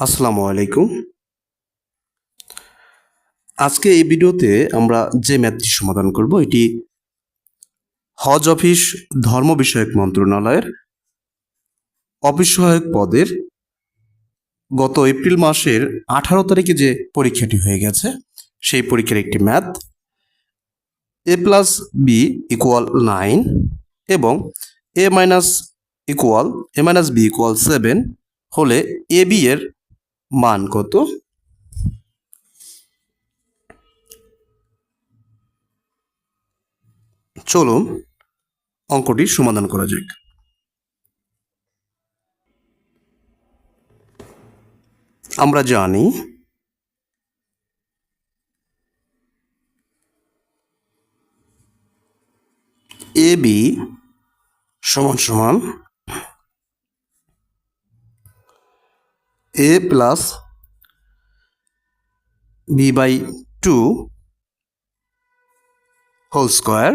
আসসালামু আলাইকুম। আজকে এই ভিডিওতে আমরা যে ম্যাথটি সমাধান করব, এটি হজ অফিস ধর্ম বিষয়ক মন্ত্রণালয়ের অফিস সহায়ক পদের গত এপ্রিল মাসের আঠারো তারিখে যে পরীক্ষাটি হয়ে গেছে, সেই পরীক্ষার একটি math A plus B equal nine এবং A minus equal A minus B equal seven হলে এ বি এর মান কত? চলুন অঙ্কটি সমাধান করা যাক। আমরা জানি এ বি সমান সমান A plus B by two whole square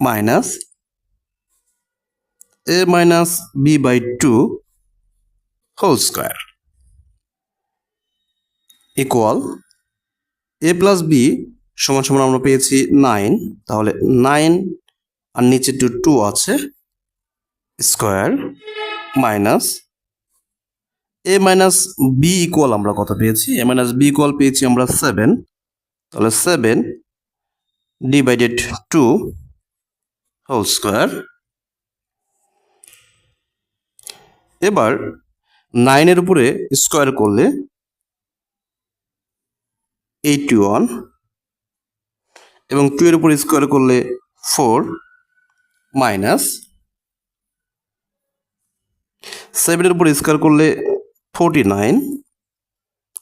minus A minus B by two whole square equal A plus B সমান সমান আমরা পেয়েছি নাইন তাহলে নাইন আর নিচে টু টু আছে square minus A minus B equal আমরা কত পেয়েছি? এ মাইনাস বি ইকুয়াল পেয়েছি আমরা সেভেন তাহলে seven divided two whole square এবার নাইনের উপরে স্কোয়ার করলে এইটি ওয়ান এবং টু এর উপরে স্কোয়ার করলে ফোর মাইনাস সেভেনের উপর স্কোয়ার করলে ফোরটি নাইন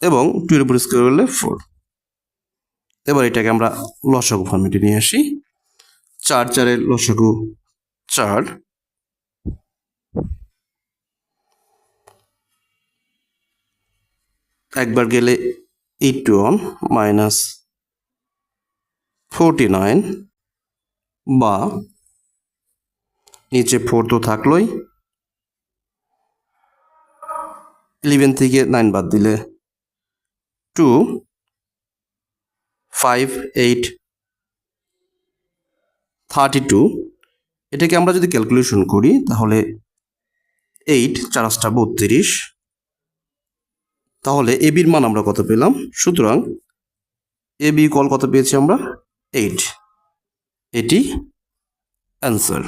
এবং টু এর উপর স্কোয়ার করলে ফোর এবার এটাকে আমরা লসাগু ফর্মেটে নিয়ে আসি। চার চারের লসাগু চার। একবার গেলে eight one minus forty nine বা নিচে ফোর তো থাকলোই। ইলেভেন থেকে নাইন বাদ দিলে two five eight thirty two এটাকে আমরা যদি ক্যালকুলেশন করি, তাহলে এইট চারশটা বত্রিশ, তাহলে এ বির মান আমরা কত পেলাম? সুতরাং এ বি কল কত পেয়েছি আমরা? এইট এটি অ্যান্সার